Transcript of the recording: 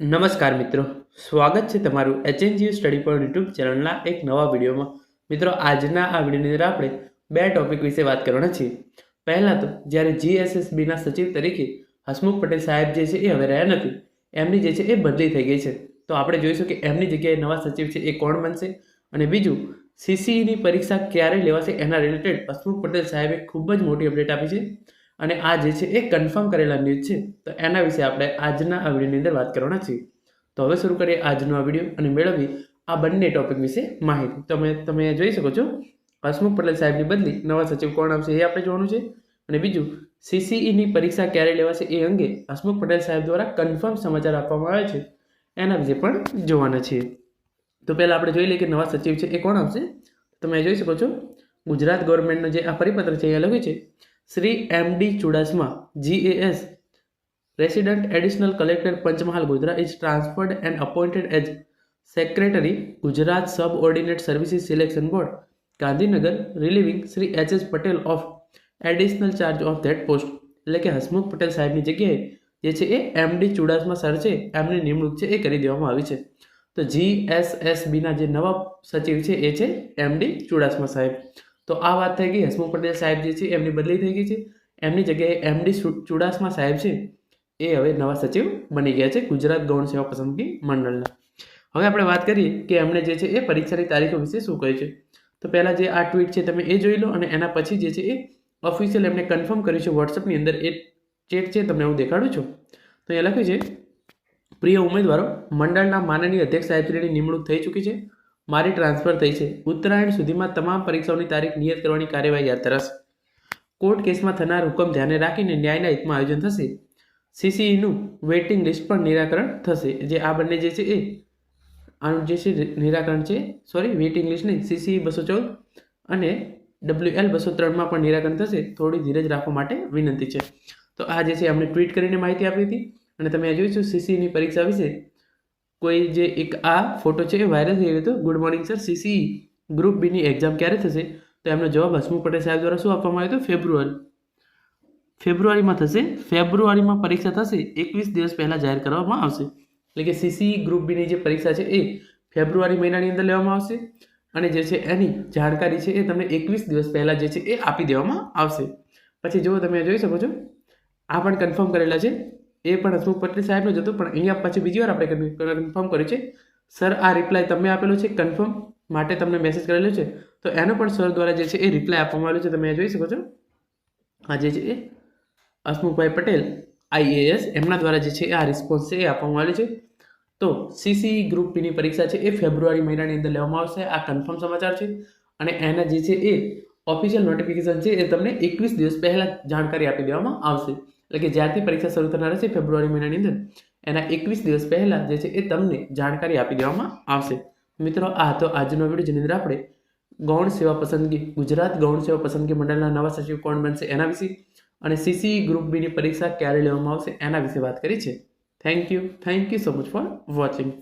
નમસ્કાર મિત્રો. સ્વાગત છે તમારું એચએનજીયુ સ્ટડી પોઈન્ટ યુટ્યુબ ચેનલના એક નવા વિડીયોમાં. મિત્રો, આજના આ વિડીયોની અંદર આપણે બે ટોપિક વિશે વાત કરવાના છીએ. પહેલાં તો, જ્યારે જીએસએસબીના સચિવ તરીકે હસમુખ પટેલ સાહેબ જે છે એ હવે રહ્યા નથી. એમની જે છે એ બદલી થઈ ગઈ છે. તો આપણે જોઈશું કે એમની જગ્યાએ નવા સચિવ છે એ કોણ બનશે? અને બીજું સીસીઈની પરીક્ષા ક્યારે લેવાશે એના રિલેટેડ હસમુખ પટેલ સાહેબે ખૂબ જ મોટી અપડેટ આપી છે. અને આ જે છે એ કન્ફર્મ કરેલા ન્યૂઝ છે. તો એના વિશે આપણે આજના આ વિડીયોની અંદર વાત કરવાના છીએ. તો હવે શરૂ કરીએ આજનો આ વીડિયો અને મેળવી આ બંને ટોપિક વિશે માહિતી. તમે તમે જોઈ શકો છો, હસમુખ પટેલ સાહેબની બદલી નવા સચિવ કોણ આવશે એ આપણે જોવાનું છે. અને બીજું સીસીઈની પરીક્ષા ક્યારે લેવાશે એ અંગે હસમુખ પટેલ સાહેબ દ્વારા કન્ફર્મ સમાચાર આપવામાં આવે છે. એના વિશે પણ જોવાના છીએ. તો પહેલાં આપણે જોઈ લઈએ કે નવા સચિવ છે એ કોણ આવશે. તમે જોઈ શકો છો, ગુજરાત ગવર્મેન્ટનો જે આ પરિપત્ર છે એ લખ્યું છે. Shri M D Chudasama GAS resident additional collector Panchmahal, Godhra is transferred and appointed as secretary Gujarat subordinate services selection board Gandhinagar relieving Shri H S Patel of additional charge of that post એટલે કે હસમુખ પટેલ સાહેબની જગ્યાએ જે છે એ MD Chudasama sir છે, એમની નિમણૂક છે એ કરી દેવામાં આવી છે. તો જી એસ એસ બીના જે નવા સચિવ છે એ છે એમડી ચુડાસમા સાહેબ. તો આ વાત થઈ ગઈ. હસમુખ પટેલ સાહેબ જે છે, એમની બદલી થઈ ગઈ છે. એમની જગ્યાએ એમડી ચુડાસમા સાહેબ છે, એ હવે નવા સચિવ બની ગયા છે, ગુજરાત ગૌણ સેવા પસંદગી મંડળના. હવે આપણે વાત કરીએ કે એમણે જે છે, એ પરીક્ષાની તારીખો વિશે શું કહ્યું છે? તો પહેલાં જે આ ટ્વીટ છે, તમે એ જોઈ લો અને એના પછી જે છે, એ ઓફિશિયલ એમણે કન્ફર્મ કર્યું છે વોટ્સઅપની અંદર એ ચેટ છે, તમને હું દેખાડું છું. તો એ લખ્યું છે, પ્રિય ઉમેદવારો, મંડળના માનનીય અધ્યક્ષ સાહેબશ્રીની નિમણૂક થઈ ચૂકી છે. મારી ટ્રાન્સફર થઈ છે. ઉત્તરાયણ સુધીમાં તમામ પરીક્ષાઓની તારીખ નિયત કરવાની કાર્યવાહી હાથ ધરાશે કોર્ટ કેસમાં થનાર હુકમ ધ્યાને રાખીને ન્યાયના હિતમાં આયોજન થશે. સીસીઈનું વેઇટિંગ લિસ્ટ પણ નિરાકરણ થશે. જે આ બંને જે છે એ, આનું જે છે નિરાકરણ છે સોરી વેઇટિંગ લિસ્ટ નહીં, સીસીઈ બસો ચૌદ અને ડબલ્યુ એલ બસો ત્રણમાં પણ નિરાકરણ થશે. થોડી ધીરજ રાખવા માટે વિનંતી છે. તો આ જે છે અમને ટ્વીટ કરીને માહિતી આપી હતી અને તમે આ જોઈશું સીસીઈની પરીક્ષા વિશે. કોઈ જે એક આ ફોટો છે એ વાયરલ થઈ ગયો હતો. Good morning sir CC group બીની એક્ઝામ ક્યારે થશે? તો એમનો જવાબ હસમુખ પટેલ સાહેબ દ્વારા શું આપવામાં આવ્યો હતો? ફેબ્રુઆરી ફેબ્રુઆરીમાં થશે. ફેબ્રુઆરીમાં પરીક્ષા થશે. એકવીસ દિવસ પહેલાં જાહેર કરવામાં આવશે. એટલે કે સીસી ગ્રુપ બીની જે પરીક્ષા છે એ ફેબ્રુઆરી મહિનાની અંદર લેવામાં આવશે. અને જે છે એની જાણકારી છે એ તમને એકવીસ દિવસ પહેલાં જે છે એ આપી દેવામાં આવશે. પછી જો તમે જોઈ શકો છો. આ પણ કન્ફર્મ કરેલા છે. એ પણ હસમુખ પટેલ સાહેબનો જ હતો, પણ અહીંયા પછી બીજી વાર આપણે કન્ફર્મ કર્યું છે. સર, આ રિપ્લાય તમે આપેલો છે, કન્ફર્મ માટે તમને મેસેજ કરેલો છે. તો એનો પણ સર દ્વારા જે છે એ રિપ્લાય આપવામાં આવેલો છે, તમે જોઈ શકો છો. આ જે છે એ હસમુખભાઈ પટેલ આઈએએસ એમના દ્વારા જે છે આ રિસ્પોન્સ છે એ આપવામાં આવેલો છે. તો સીસી ગ્રુપ બીની પરીક્ષા છે એ ફેબ્રુઆરી મહિનાની અંદર લેવામાં આવશે, આ કન્ફર્મ સમાચાર છે. અને એના જે છે એ ઓફિશિયલ નોટિફિકેશન છે એ તમને એકવીસ દિવસ પહેલાં જાણકારી આપી દેવામાં આવશે. એટલે કે જ્યારથી પરીક્ષા શરૂ થનાર છે ફેબ્રુઆરી મહિનાની અંદર, એના એકવીસ દિવસ પહેલાં જે છે એ તમને જાણકારી આપી દેવામાં આવશે. મિત્રો, આ હતો આજનો વીડિયો જેની અંદર આપણે ગૌણ સેવા પસંદગી, ગુજરાત ગૌણ સેવા પસંદગી મંડળના નવા સચિવ કોણ બનશે એના વિશે અને સીસી ગ્રુપ બીની પરીક્ષા ક્યારે લેવામાં આવશે એના વિશે વાત કરી છે. Thank you thank you so much for watching